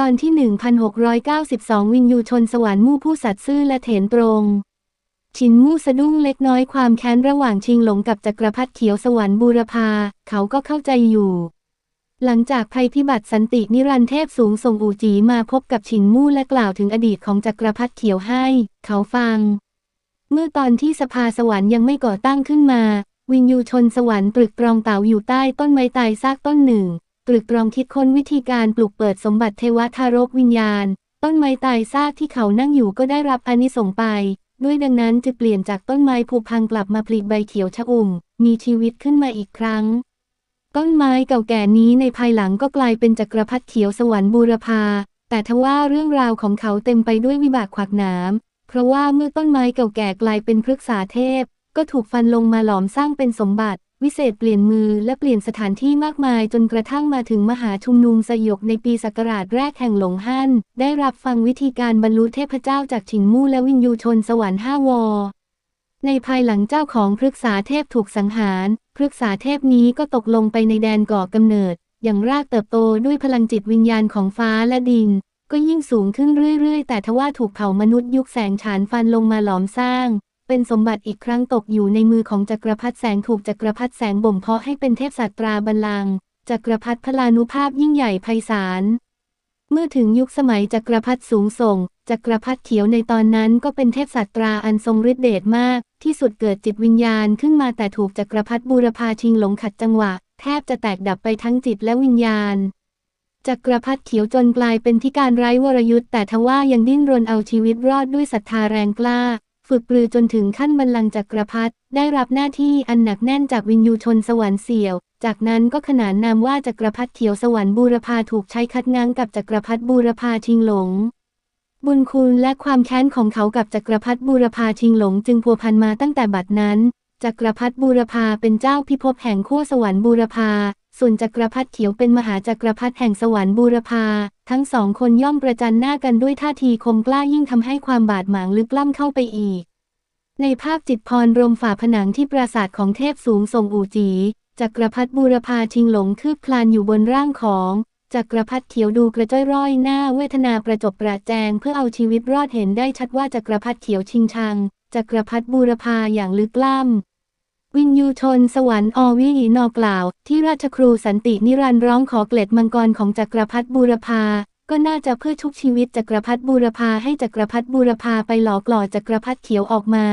ตอนที่ 1692 วินยูชนสวรรค์มู่ผู้สัตย์ซื่อและเถนตรง ชินมู่สะดุ้งเล็กน้อยความแค้นระหว่างชิงหลงกับจักรพรรดิเขียวสวรรค์บูรพา เขาก็เข้าใจอยู่ หลังจากภัยพิบัติสันตินิรันเทพสูงส่งอูจีมาพบกับชินมู่และกล่าวถึงอดีตของจักรพรรดิเขียวให้ เขาฟัง เมื่อตอนที่สภาสวรรค์ยังไม่ก่อตั้งขึ้นมา วินยูชนสวรรค์ตรึกตรองเต่าอยู่ใต้ต้นไม้ตายซากต้นหนึ่ง ตรึกตรองคิดค้นวิธีการปลุกเปิดสมบัติเทวทารกวิญญาณ ต้นไม้ตายซากที่เขานั่งอยู่ก็ได้รับอนิสงไป ด้วยดังนั้นจะเปลี่ยนจากต้นไม้ผุพังกลับมาผลิใบเขียวชะอุ่ม มีชีวิตขึ้นมาอีกครั้ง ต้นไม้เก่าแก่นี้ในภายหลังก็กลายเป็นจักรพรรดิเขียวสวรรค์บูรพาแต่ทว่าเรื่องราวของเขาเต็มไปด้วยวิบากขวักหนามเพราะว่าเมื่อต้นไม้เก่าแก่กลายเป็นพฤกษาเทพ ก็ถูกฟันลงมาหลอมสร้างเป็นสมบัติ วิเศษเปลี่ยนมือและเปลี่ยนสถานที่มากมายจนกระทั่งมาถึงมหาชุมนุมสยบในปีศักราชแรกแห่งหลงฮั่น ได้รับฟังวิธีการบรรลุเทพเจ้าจากฉิงมู่และวินยูชนสวรรค์ห้าวอ ในภายหลังเจ้าของพฤกษาเทพถูกสังหาร พฤกษาเทพนี้ก็ตกลงไปในแดนก่อกำเนิด อย่างรากเติบโตด้วยพลังจิตวิญญาณของฟ้าและดิน ก็ยิ่งสูงขึ้นเรื่อยๆ แต่ทว่าถูกเผ่ามนุษย์ยุคแสงฉานฟันลงมาหลอมสร้าง เป็นสมบัติอีกครั้งตกอยู่ในมือของจักรพรรดิแสงถูกจักรพรรดิแสงบ่มเพาะให้เป็นเทพสัตราบัลลังก์จักรพรรดิพลานุภาพยิ่งใหญ่ไพศาล เมื่อถึงยุคสมัยจักรพรรดิสูงส่ง จักรพรรดิเขียวในตอนนั้นก็เป็นเทพสัตราอันทรงฤทธิเดชมาก ที่สุดเกิดจิตวิญญาณขึ้นมาแต่ถูกจักรพรรดิบูรพาชิงหลงขัดจังหวะ แทบจะแตกดับไปทั้งจิตและวิญญาณจักรพรรดิเขียวจนกลายเป็นที่การไร้วรยุทธ์แต่ทว่ายังดิ้นรนเอาชีวิตรอดด้วยศรัทธาแรงกล้า ฝึกปรือจนถึงขั้นบัลลังก์จักรพรรดิได้รับหน้าที่อันหนักแน่นจากวินยูชนสวรรค์เสี่ยว จากนั้นก็ขนานนามว่าจักรพรรดิเขียวสวรรค์บูรพาถูกใช้คัดง้างกับจักรพรรดิบูรพาชิงหลง บุญคุณและความแค้นของเขากับจักรพรรดิบูรพาชิงหลง จึงพัวพันมาตั้งแต่บัดนั้น จักรพรรดิบูรพาเป็นเจ้าพิภพแห่งขั้วสวรรค์บูรพาส่วนจักรพรรดิเขียวเป็นมหาจักรพรรดิแห่งสวรรค์บูรพา ทั้งสองคนย่อมประจันหน้ากันด้วยท่าทีคมกล้ายิ่งทำให้ความบาดหมางลึกล้ำเข้าไปอีก ในภาพจิตพรรมฝ่าผนังที่ปราสาทของเทพสูงทรงอูจีจักรพรรดิบูรพาชิงหลงคืบคลานอยู่บนร่างของจักรพรรดิเขียวดูกระจ้อยร่อยหน้าเวทนาประจบประแจงเพื่อเอาชีวิตรอดเห็นได้ชัดว่าจักรพรรดิเขียวชิงชังจักรพรรดิบูรพาอย่างลึกล้ำวินยูชนสวรรค์อวิอีนอกล่าว ที่ราชครูสันตินิรันดร์ร้องขอเกล็ดมังกรของจักรพรรดิบูรพา ก็น่าจะเพื่อชุบชีวิตจักรพรรดิบูรพาให้จักรพรรดิบูรพาไปหลอกหล่อจักรพรรดิเขียวออกมา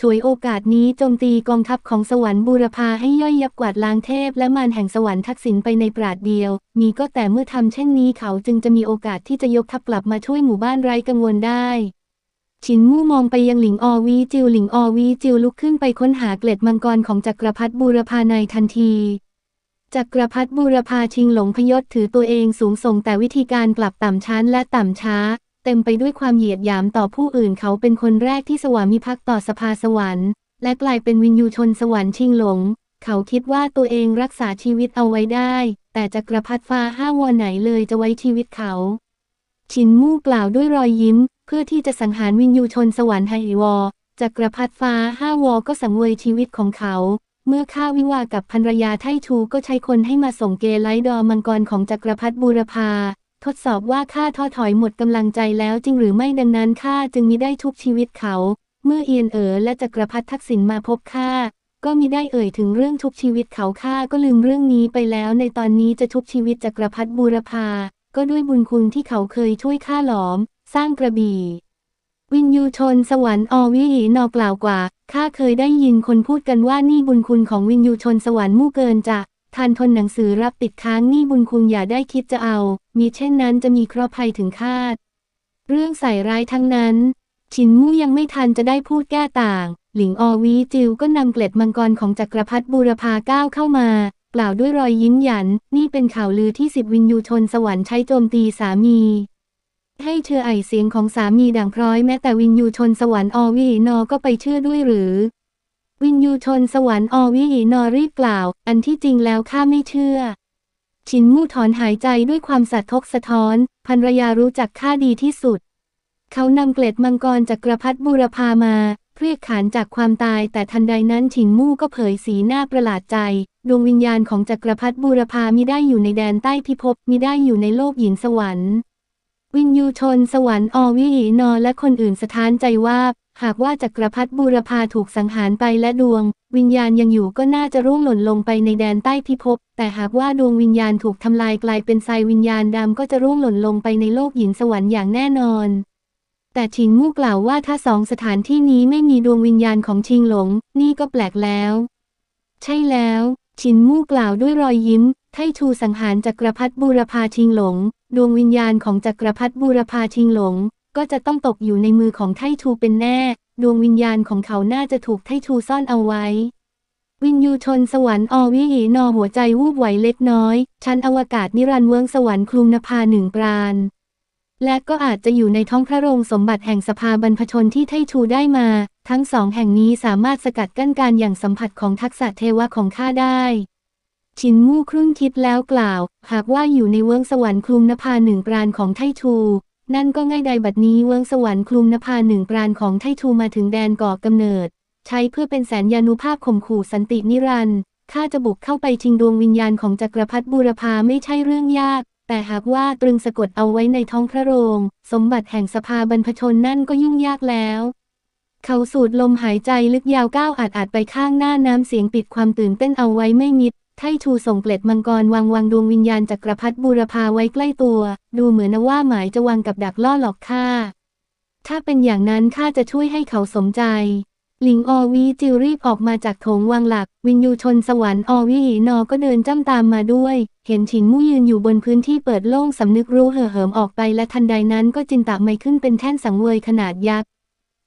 ช่วยโอกาสนี้โจมตีกองทัพของสวรรค์บูรพาให้ย่อยยับกวาดล้างเทพและมารแห่งสวรรค์ทักษิณไปในปราดเดียว มีก็แต่เมื่อทำเช่นนี้เขาจึงจะมีโอกาสที่จะยกทัพกลับมาช่วยหมู่บ้านไร้กังวลได้ฉินมู่มองไปยังหลิงอวีจิวหลิงออวีจิวลุกขึ้นไปค้นหาเกล็ดมังกรของจักรพรรดิบูรพาในทันที จักรพรรดิบูรพาชิงหลงพยศถือตัวเองสูงส่งแต่วิธีการกลับต่ำชั้นและต่ำช้า เต็มไปด้วยความเหยียดหยามต่อผู้อื่นเขาเป็นคนแรกที่สวามิภักดิ์ต่อสภาสวรรค์ และกลายเป็นวินยูชนสวรรค์ชิงหลง เขาคิดว่าตัวเองรักษาชีวิตเอาไว้ได้ แต่จักรพรรดิฟ้าห้าวอไหนเลยจะไว้ชีวิตเขา ชินมู่กล่าวด้วยรอยยิ้ม เพื่อที่จะสังหารวินยูชนสวรรค์ไฮวอจักรพรรดิฟ้าห้าวอก็สังเวยชีวิตของเขา เมื่อข้าวิวากับภรรยาไทชูก็ใช้คนให้มาส่งเกไลดอมังกรของจักรพรรดิบูรพา ทดสอบว่าข้าท้อถอยหมดกำลังใจแล้วจริงหรือไม่ดังนั้นข้าจึงมิได้ทุบชีวิตเขา เมื่อเอียนเอ๋อและจักรพรรดิทักษิณมาพบข้าก็มิได้เอ่ยถึงเรื่องทุบชีวิตเขาข้าก็ลืมเรื่องนี้ไปแล้ว ในตอนนี้จะทุบชีวิตจักรพรรดิบูรพา ก็ด้วยบุญคุณที่เขาเคยช่วยข้าหลอม สร้างกระบี่ วินยูชนสวรรค์อวิหีนอกล่าวกว่า ข้าเคยได้ยินคนพูดกันว่านี่บุญคุณของวินยูชนสวรรค์มู่เกินจะทานทนหนังสือรับติดค้างนี่บุญคุณอย่าได้คิดจะเอา มีเช่นนั้นจะมีเคราะห์ภัยถึงคาด เรื่องใส่ร้ายทั้งนั้น ชินมู่ยังไม่ทันจะได้พูดแก้ต่าง หลิงอวีจิวก็นำเกล็ดมังกรของจักรพรรดิบูรพาก้าวเข้ามา กล่าวด้วยรอยยิ้มหยัน นี่เป็นข่าวลือที่สิบวินยูชนสวรรค์ใช้โจมตีสามี ให้เชื่อไอเสียงของสามีดังพร้อยแม้แต่วินยูชนสวรรค์อวีนอก็ไปเชื่อด้วยหรือ วินยูชนสวรรค์อวีนอรีบกล่าว อันที่จริงแล้วข้าไม่เชื่อ ชินมู่ถอนหายใจด้วยความสัตย์ทกสะท้อนภรรยารู้จักข้าดีที่สุด เขานำเกล็ดมังกรจากกระพัดบูรพามาเรียกขานจากความตายแต่ทันใดนั้นฉินมู่ก็เผยสีหน้าประหลาดใจ ดวงวิญญาณของจักรพรรดิบูรพามิได้อยู่ในแดนใต้พิภพมิได้อยู่ในโลกหยินสวรรค์ วินยูชนสวรรค์อวิหีนอและคนอื่นสถานใจว่า หากว่าจักรพรรดิบูรพาถูกสังหารไปและดวง วิญญาณยังอยู่ก็น่าจะร่วงหล่นลงไปในแดนใต้พิภพ แต่หากว่าดวงวิญญาณถูกทำลายกลายเป็นทรายวิญญาณดำก็จะร่วงหล่นลงไปในโลกหญินสวรรค์อย่างแน่นอน แต่ชิงมู่กล่าวว่าถ้าสองสถานที่นี้ไม่มีดวงวิญญาณของชิงหลง นี่ก็แปลกแล้ว ใช่แล้ว ชินมู่กล่าวด้วยรอยยิ้ม ไทชูสังหารจักรพรรดิบูรพาชิงหลง ดวงวิญญาณของจักรพรรดิบูรพาชิงหลง ก็จะต้องตกอยู่ในมือของไทชูเป็นแน่ ดวงวิญญาณของเขาน่าจะถูกไทชูซ่อนเอาไว้ วินยูชนสวรรค์อวิหีนอหัวใจวูบไหวเล็กน้อย ชั้นอวกาศนิรันดร์เวงสวรรค์คลุมนภาหนึ่งปราณและก็อาจจะอยู่ในท้องพระโรงสมบัติแห่งสภาบรรพชนที่ไทชูได้มา ทั้งสองแห่งนี้สามารถสกัดกั้นการอย่างสัมผัสของทักษะเทวะของข้าได้ ชินมู่ครุ่นคิดแล้วกล่าว หากว่าอยู่ในเวงสวรรค์คลุมนภาหนึ่งปราณของไทชูนั่นก็ง่ายใดบัดนี้เวงสวรรค์คลุมนภาหนึ่งปราณของไทชูมาถึงแดนก่อกำเนิด ใช้เพื่อเป็นแสนยานุภาพข่มขู่สันตินิรันด์ข้าจะบุกเข้าไปชิงดวงวิญญาณของจักรพรรดิบูรพาไม่ใช่เรื่องยาก แต่หากว่าตรึงสะกดเอาไว้ในท้องพระโรง สมบัติแห่งสภาบรรพชนนั่นก็ยุ่งยากแล้วเขาสูดลมหายใจลึกยาวก้าวอาดอาดไปข้างหน้าน้ำเสียงปิดความตื่นเต้นเอาไว้ไม่มิด ไทชูส่งเกล็ดมังกรวางวางดวงวิญญาณจักรพรรดิบูรพาไว้ใกล้ตัว ดูเหมือนนะว่าหมายจะวางกับดักล่อหลอกข้า ถ้าเป็นอย่างนั้นข้าจะช่วยให้เขาสมใจ หลิงอวีจิวรีบออกมาจากโถงวางหลัก วินยูชนสวรรค์อวีหีนอก็เดินจ้ำตามมาด้วย เห็นฉินมู่ยืนอยู่บนพื้นที่เปิดโล่งสำนึกรู้เห่อเหิมออกไปและทันใดนั้นก็จินตะไม่ขึ้นเป็นแท่นสังเวยขนาดยักษ์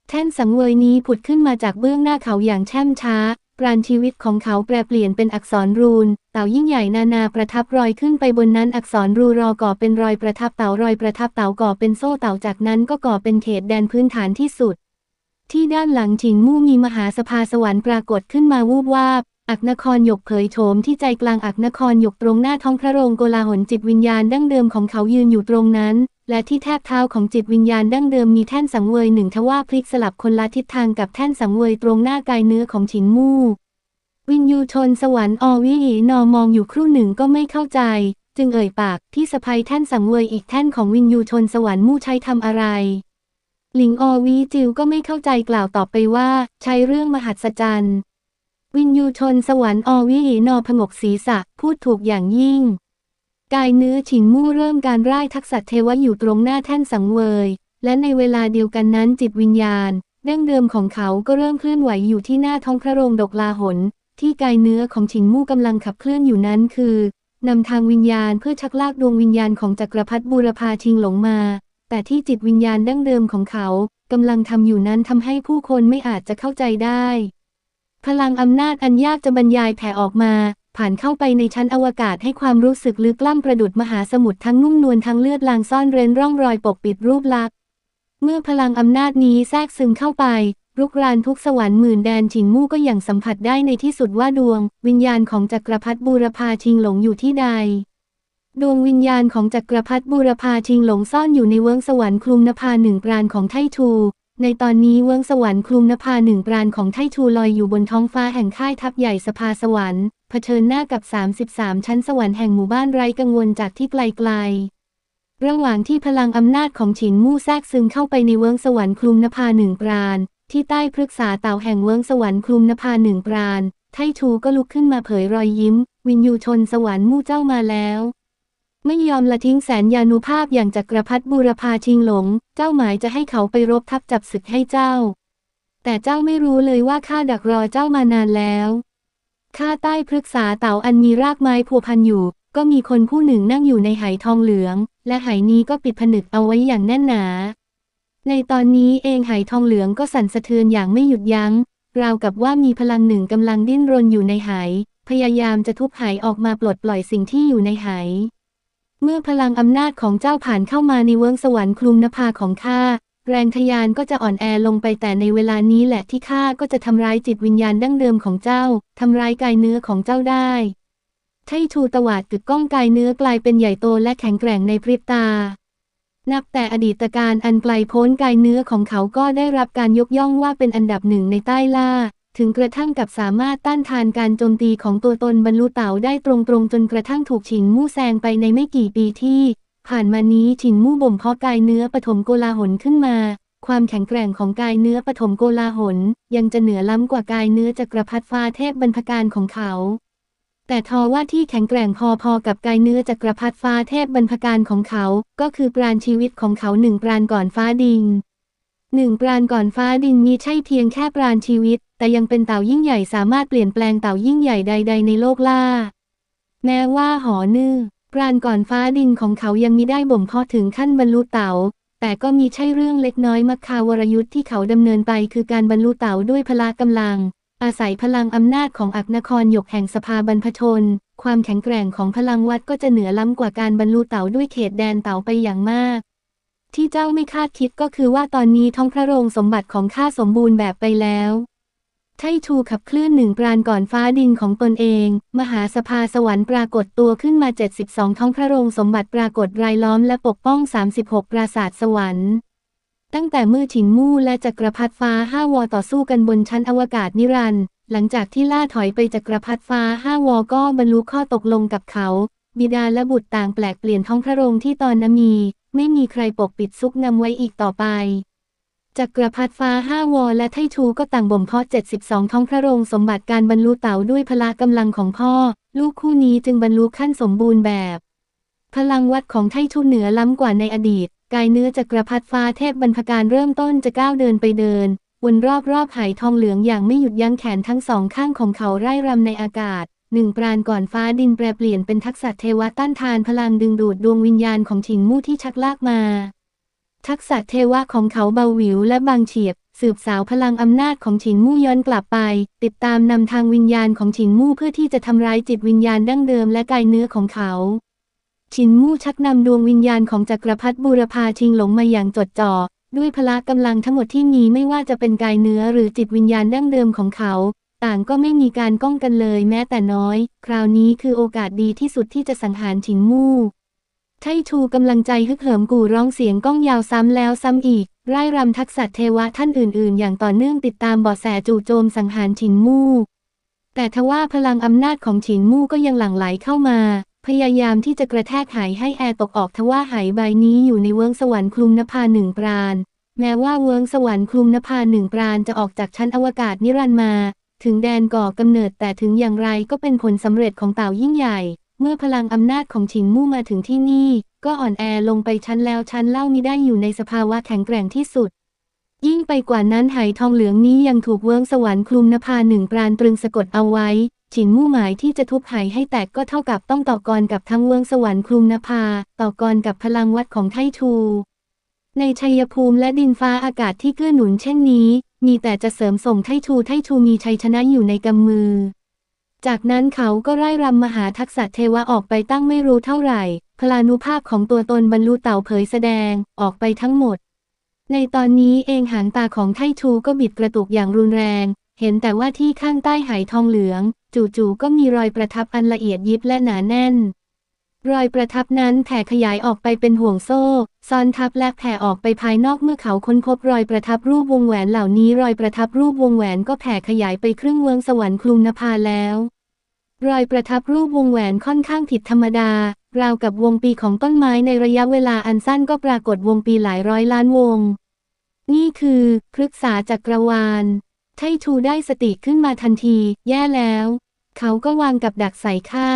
แท่นสังเวยนี้ผุดขึ้นมาจากเบื้องหน้าเขาอย่างแช่มช้า ปราณชีวิตของเขาแปรเปลี่ยนเป็นอักษรรูน เต่ายิ่งใหญ่นานาประทับรอยขึ้นไปบนนั้นอักษรรูรอก่อเป็นรอยประทับเต่ารอยประทับเต่าก่อเป็นโซ่เต่าจากนั้นก็ก่อเป็นเขตแดนพื้นฐานที่สุด ที่ด้านหลังฉิงมู่มีมหาสภาสวรรค์ปรากฏขึ้นมาวูบวาบอักนครหยกเผยโฉมที่ใจกลางอักนครหยกตรงหน้าท้องพระโรงโกลาหลจิตวิญญาณดั้งเดิมของเขายืนอยู่ตรงนั้น และที่แทบเท้าของจิตวิญญาณดั้งเดิมมีแท่นสังเวยหนึ่งทว่าพลิกสลับคนละทิศทางกับแท่นสังเวยตรงหน้ากายเนื้อของฉินมู่ วินยูชนสวรรค์อวิหีนอมองอยู่ครู่หนึ่งก็ไม่เข้าใจ จึงเอ่ยปากที่สะพายแท่นสังเวยอีกแท่นของวินยูชนสวรรค์มู่ใช้ทำอะไร หลิงอวีจิวก็ไม่เข้าใจกล่าวตอบไปว่า ใช้เรื่องมหัศจรรย์วินยูชนสวรรค์อวิหีนอผงกศีรษะพูดถูกอย่างยิ่ง กายเนื้อฉินมู่เริ่มการร่ายทักษะเทวะอยู่ตรงหน้าแท่นสังเวย และในเวลาเดียวกันนั้นจิตวิญญาณดั้งเดิมของเขาก็เริ่มเคลื่อนไหวอยู่ที่หน้าท้องพระโรงดกลาหน ที่กายเนื้อของฉินมู่กำลังขับเคลื่อนอยู่นั้นคือนำทางวิญญาณเพื่อชักลากดวงวิญญาณของจักรพรรดิบูรพาชิงหลงมา แต่ที่จิตวิญญาณดั้งเดิมของเขากำลังทำอยู่นั้นทำให้ผู้คนไม่อาจจะเข้าใจได้ พลังอำนาจอันยากจะบรรยายแผ่ออกมา ผ่านเข้าไปในชั้นอวกาศให้ความรู้สึกลึกล้ำประดุดมหาสมุทรทั้งนุ่มนวลทั้งเลือดลางซ่อนเร้นร่องรอยปกปิดรูปลักษณ์ เมื่อพลังอำนาจนี้แทรกซึมเข้าไป รุกรานทุกสวรรค์หมื่นแดนฉิงมู่ก็อย่างสัมผัสได้ในที่สุดว่าดวง วิญญาณของจักรพรรดิบูรพาชิงหลงอยู่ที่ใดดวงวิญญาณของจักรพรรดิบูรพาชิงหลงซ่อนอยู่ในเวิ้งสวรรค์คลุมนภาหนึ่งปราณของไทชู ในตอนนี้เวงสวรรค์คลุมนภาหนึ่งปราณของไทชูลอยอยู่บนท้องฟ้าแห่งค่ายทัพใหญ่สภาสวรรค์เผชิญหน้ากับ 33 ชั้นสวรรค์แห่งหมู่บ้านไร้กังวลจากที่ไกลๆ ระหว่างที่พลังอำนาจของฉินมู่แทรกซึมเข้าไปในเวงสวรรค์คลุมนภาหนึ่งปราณ ที่ใต้พฤกษาเต่าแห่งเวงสวรรค์คลุมนภาหนึ่งปราณ ไทชูก็ลุกขึ้นมาเผยรอยยิ้ม วินยูชนสวรรค์มู่เจ้ามาแล้ว ไม่ยอมละทิ้งแสนยานุภาพอย่างจักรพรรดิบูรพาชิงหลง เจ้าหมายจะให้เขาไปรบทัพจับศึกให้เจ้า แต่เจ้าไม่รู้เลยว่าข้าดักรอเจ้ามานานแล้วข้าใต้พฤกษาเต่าอันมีรากไม้พัวพันอยู่ ก็มีคนผู้หนึ่งนั่งอยู่ในไหทองเหลือง และไหนี้ก็ปิดผนึกเอาไว้อย่างแน่นหนา ในตอนนี้เองไหทองเหลืองก็สั่นสะเทือนอย่างไม่หยุดยัง้ง ราวกับว่ามีพลังหนึ่งกำลังดิ้นรนอยู่ในไหพยายามจะทุบไหออกมาปลดปล่อยสิ่งที่อยู่ในไห เมื่อพลังอำนาจของเจ้าผ่านเข้ามาในเวงสวรรค์คลุมนภาของข้า แรงทะยานก็จะอ่อนแอลงไปแต่ในเวลานี้แหละที่ข้าก็จะทำร้ายจิตวิญญาณดั้งเดิมของเจ้า ทำร้ายกายเนื้อของเจ้าได้ไทชูตวาดกึกก้องกายเนื้อกลายเป็นใหญ่โตและแข็งแกร่งในพริบตา นับแต่อดีตการอันไกลโพ้นกายเนื้อของเขาก็ได้รับการยกย่องว่าเป็นอันดับหนึ่งในใต้ล่า ถึงกระทั่งกับสามารถต้านทานการโจมตีของตัวตนบรรลุเต่าได้ตรงๆ จนกระทั่งถูกฉิงมู่แซงไปในไม่กี่ปีที่ ผ่านมานี้ฉินมู่บ่มเพาะกายเนื้อปฐมโกลาหลขึ้นมา ความแข็งแกร่งของกายเนื้อปฐมโกลาหลยังจะเหนือล้ำกว่ากายเนื้อจักรพรรดิฟ้าเทพบรรพการของเขา แต่ทว่าที่แข็งแกร่งพอๆกับกายเนื้อจักรพรรดิฟ้าเทพบรรพการของเขา ก็คือปราณชีวิตของเขาหนึ่งปราณก่อนฟ้าดิน หนึ่งปราณก่อนฟ้าดินมีใช่เพียงแค่ปราณชีวิต แต่ยังเป็นเต่ายิ่งใหญ่สามารถเปลี่ยนแปลงเต่ายิ่งใหญ่ใด ๆ ในโลกล่า แม้ว่าหอนื่อปราณก่อนฟ้าดินของเขายังมีได้บ่มเพาะถึงขั้นบรรลุเต๋าแต่ก็มีใช่เรื่องเล็กน้อยมักคาวรยุทธ์ที่เขาดำเนินไปคือการบรรลุเต๋าด้วยพละกำลัง อาศัยพลังอำนาจของอักนครหยกแห่งสภาบรรพชน ความแข็งแกร่งของพลังวัดก็จะเหนือล้ำกว่าการบรรลุเต๋าด้วยเขตแดนเต๋าไปอย่างมาก ที่เจ้าไม่คาดคิดก็คือว่าตอนนี้ท้องพระโรงสมบัติของข้าสมบูรณ์แบบไปแล้วไทชูขับเคลื่อนหนึ่งปราณก่อนฟ้าดินของตนเอง มหาสภาสวรรค์ปรากฏตัวขึ้นมา 72 ท้องพระโรงสมบัติปรากฏรายล้อมและปกป้อง 36 ปราสาทสวรรค์ ตั้งแต่มือฉินมู่และจักรพรรดิฟ้าห้าวอต่อสู้กันบนชั้นอวกาศนิรันดร์หลังจากที่ล่าถอยไปจักรพรรดิฟ้าห้าวอก็บรรลุข้อตกลงกับเขา บิดาและบุตรต่างแปลกเปลี่ยนท้องพระโรงที่ตอนนั้นมี ไม่มีใครปกปิดซุกนำไว้อีกต่อไปจักรพรรดิฟ้าห้าวอและไทชูก็ต่างบ่มเพาะ 72 ท้องพระโรงสมบัติการบรรลุเต๋าด้วยพละกำลังของพ่อ ลูกคู่นี้จึงบรรลุขั้นสมบูรณ์แบบ พลังวัดของไทชูเหนือล้ำกว่าในอดีต กายเนื้อจักรพรรดิฟ้าเทพบรรพการเริ่มต้นจะก้าวเดินไปเดินวนรอบรอบหายทองเหลืองอย่างไม่หยุดยั้งแขนทั้งสองข้างของเขาไร่รำในอากาศ หนึ่งปราณก่อนฟ้าดินแปรเปลี่ยนเป็นทักษะเทวะต้านทานพลังดึงดูดดวงวิญญาณของฉิงมู่ที่ชักลากมา ทักษะเทวะของเขาเบาหวิวและบางเฉียบ สืบสาวพลังอำนาจของฉินมู่ย้อนกลับไป ติดตามนำทางวิญญาณของฉินมู่เพื่อที่จะทำร้ายจิตวิญญาณดั้งเดิมและกายเนื้อของเขาฉินมู่ชักนำดวงวิญญาณของจักรพรรดิบูรพาชิงหลงมาอย่างจดจ่อด้วยพละกำลังทั้งหมดที่มีไม่ว่าจะเป็นกายเนื้อหรือจิตวิญญาณดั้งเดิมของเขา ต่างก็ไม่มีการก้องกันเลยแม้แต่น้อย คราวนี้คือโอกาสดีที่สุดที่จะสังหารฉินมู่ไทชูกำลังใจฮึกเหิมกู่ร้องเสียงก้องยาวซ้ำแล้วซ้ำอีกร่ายรำทักษะเทวะท่านอื่นๆ อย่างต่อเนื่องติดตามบอแสจู่โจมสังหารฉินมู่แต่ทว่าพลังอำนาจของฉินมู่ก็ยังหลั่งไหลเข้ามา พยายามที่จะกระแทกหายให้แอร์ตกออกทว่าหายใบนี้อยู่ในเวิงสวรรค์คลุมนภาหนึ่งปราณแม้ว่าเวิงสวรรค์คลุมนภาหนึ่งปราณจะออกจากชั้นอวกาศนิรันดร์มา ถึงแดนก่อกำเนิดแต่ถึงอย่างไรก็เป็นผลสำเร็จของเต่ายิ่งใหญ่ เมื่อพลังอำนาจของฉินมู่มาถึงที่นี่ ก็อ่อนแอลงไปชั้นแล้วชั้นเล่ามิได้อยู่ในสภาวะแข็งแกร่งที่สุด ยิ่งไปกว่านั้นไหทองเหลืองนี้ยังถูกเวิ้งสวรรค์คลุมนภาหนึ่งปราณตรึงสะกดเอาไว้ ฉินมู่หมายที่จะทุบไหให้แตกก็เท่ากับต้องต่อกรกับทั้งเวิ้งสวรรค์คลุมนภา ต่อกรกับพลังวัดของไททูในชัยภูมิและดินฟ้าอากาศที่เกื้อหนุนเช่นนี้ มีแต่จะเสริมส่งไททูไททูมีชัยชนะอยู่ในกำมือ จากนั้นเขาก็ไล่รำมหาทักษะเทวะออกไปตั้งไม่รู้เท่าไหร่ พลานุภาพของตัวตนบรรลุเต่าเผยแสดงออกไปทั้งหมด ในตอนนี้เองหางตาของไทชูก็บิดกระตุกอย่างรุนแรง เห็นแต่ว่าที่ข้างใต้หายทองเหลือง จู่ๆก็มีรอยประทับอันละเอียดยิบและหนาแน่น รอยประทับนั้นแผ่ขยายออกไปเป็นห่วงโซ่ ซ้อนทับและแผ่ออกไปภายนอกเมื่อเขาค้นพบรอยประทับรูปวงแหวนเหล่านี้ รอยประทับรูปวงแหวนก็แผ่ขยายไปครึ่งเวงสวรรค์คลุมนภาแล้ว รอยประทับรูปวงแหวนค่อนข้างผิดธรรมดา ราวกับวงปีของต้นไม้ในระยะเวลาอันสั้นก็ปรากฏวงปีหลายร้อยล้านวง นี่คือพฤกษาจักรวาล ไทชูได้สติขึ้นมาทันที แย่แล้ว เขาก็วางกับดักใส่ข้า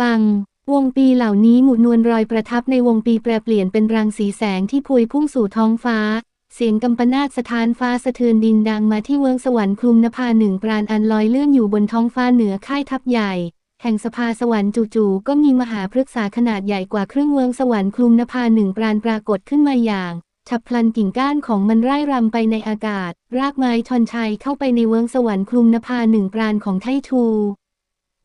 ปัง วงปีเหล่านี้หมุนนวลรอยประทับในวงปีแปรเปลี่ยนเป็นรังสีแสงที่พวยพุ่งสู่ท้องฟ้า เสียงกำปนาตสถานฟ้าสะเทือนดินดังมาที่เวิงสวรรค์คลุมนภาหนึ่งปราณอันลอยเลื่อนอยู่บนท้องฟ้าเหนือค่ายทัพใหญ่ แห่งสภาสวรรค์จู่ๆก็มีมหาพฤกษาขนาดใหญ่กว่าครึ่งเมืองสวรรค์คลุมนภาหนึ่งปราณปรากฏขึ้นมาอย่างฉับพลันกิ่งก้านของมันไร่รำไปในอากาศ รากไม้ชอนชัยเข้าไปในเมืองสวรรค์คลุมนภาหนึ่งปราณของไททู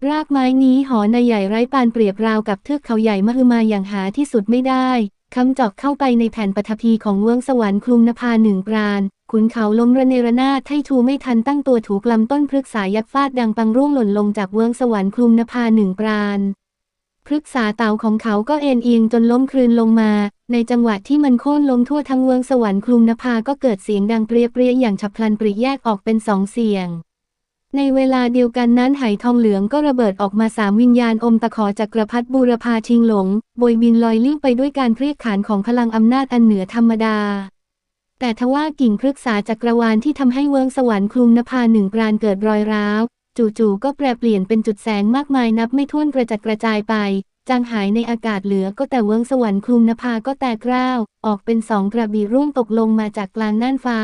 รากไม้นี้หอในใหญ่ไร้ปานเปรียบราวกับเทือกเขาใหญ่มหึมาอย่างหาที่สุดไม่ได้คำจอกเข้าไปในแผ่นปฐพีของเวืองสวรรค์คลุมนภาหนึ่งปราณขุนเขาล้มระเนระนาดไททูไม่ทันตั้งตัวถูกลำต้นพฤกษายักฟาดดังปังร่วงหล่นลงจากเวืองสวรรค์คลุมนภาหนึ่งปราณพฤกษาเต่าของเขาก็เอ็นเอียงจนล้มคลืนลงมา ในจังหวะที่มันโค่นล้มทั่วทั้งเวืองสวรรค์คลุมนภาก็เกิดเสียงดังเปรียเปรียอย่างฉับพลันปริแยกออกเป็นสองเสียง ในเวลาเดียวกันนั้นไหทองเหลืองก็ระเบิดออกมาสามวิญญาณอมตะขอจักรพรรดิบูรพาชิงหลงโบยบินลอยลิ้วไปด้วยการเครียดขานของพลังอำนาจอันเหนือธรรมดา แต่ทว่ากิ่งพฤกษาจักรวาลที่ทำให้เวิงสวรรค์คลุมนภาหนึ่งปราณเกิดรอยร้าว จู่ๆก็แปรเปลี่ยนเป็นจุดแสงมากมายนับไม่ถ้วนกระจัดกระจายไป จางหายในอากาศเหลือก็แต่เวิงสวรรค์คลุมนภาก็แตกร้าว ออกเป็นสองกระบี่ร่วงตกลงมาจากกลางน่านฟ้า